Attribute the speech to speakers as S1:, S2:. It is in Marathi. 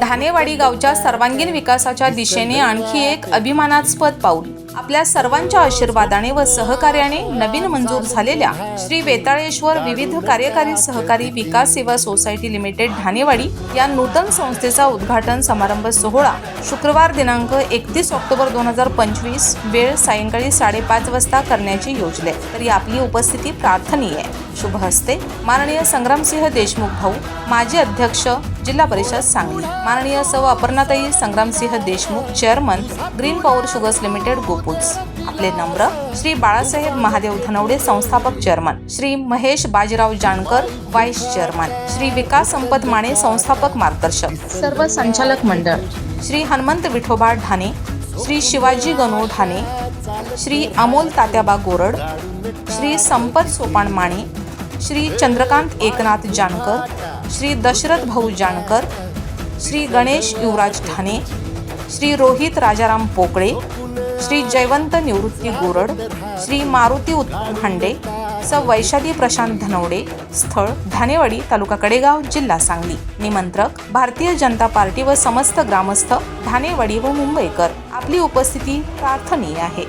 S1: धानेवाडी गावच्या सर्वांगीण विकासाच्या दिशेने आणखी एक अभिमानास्पद पाऊल. आपल्या सर्वांच्या आशीर्वादाने व सहकार्याने नवीन मंजूर झालेल्या श्री वेताळेश्वर विविध कार्यकारी सहकारी विकास सेवा सोसायटी लिमिटेड ढाणेवाडी या नूतन संस्थेचा उद्घाटन समारंभ सोहळा शुक्रवार दिनांक एकतीस ऑक्टोबर दोन हजार पंचवीस वेळ सायंकाळी साडेपाच वाजता करण्याची योजले. तरी आपली उपस्थिती प्रार्थनीय आहे. शुभ हस्ते. माननीय संग्रामसिंह देशमुख भाऊ माजी अध्यक्ष जिल्हा परिषद सांगली. माननीय सौ Aparnatai Sangramsinh Deshmukh chairman green power sugars limited Gopuj आपले नम्र श्री बाळासाहेब महादेव धनवडे संस्थापक chairman Shri Mahesh Bajirao Jankar vice chairman Shri Vikas Sampat Mane संस्थापक मार्गदर्शक. सर्व संचालक मंडळ. श्री हनुमंत विठोबा ढाणे. श्री शिवाजी गणू ढाणे. श्री अमोल तात्याबा गोरड. श्री संपत सोपान माने श्री चंद्रकांत एकनाथ जानकर श्री दशरथ भाऊ जानकर श्री गणेश युवराज ठाणे श्री रोहित राजाराम पोकळे श्री जयवंत निवृत्ती गोरड श्री मारुती उत्तम हांडे स वैशाली प्रशांत धनवडे स्थळ धानेवाडी तालुका कडेगाव जिल्हा सांगली. निमंत्रक भारतीय जनता पार्टी व समस्त ग्रामस्थ धानेवाडी व मुंबईकर. आपली उपस्थिती प्रार्थनीय आहे.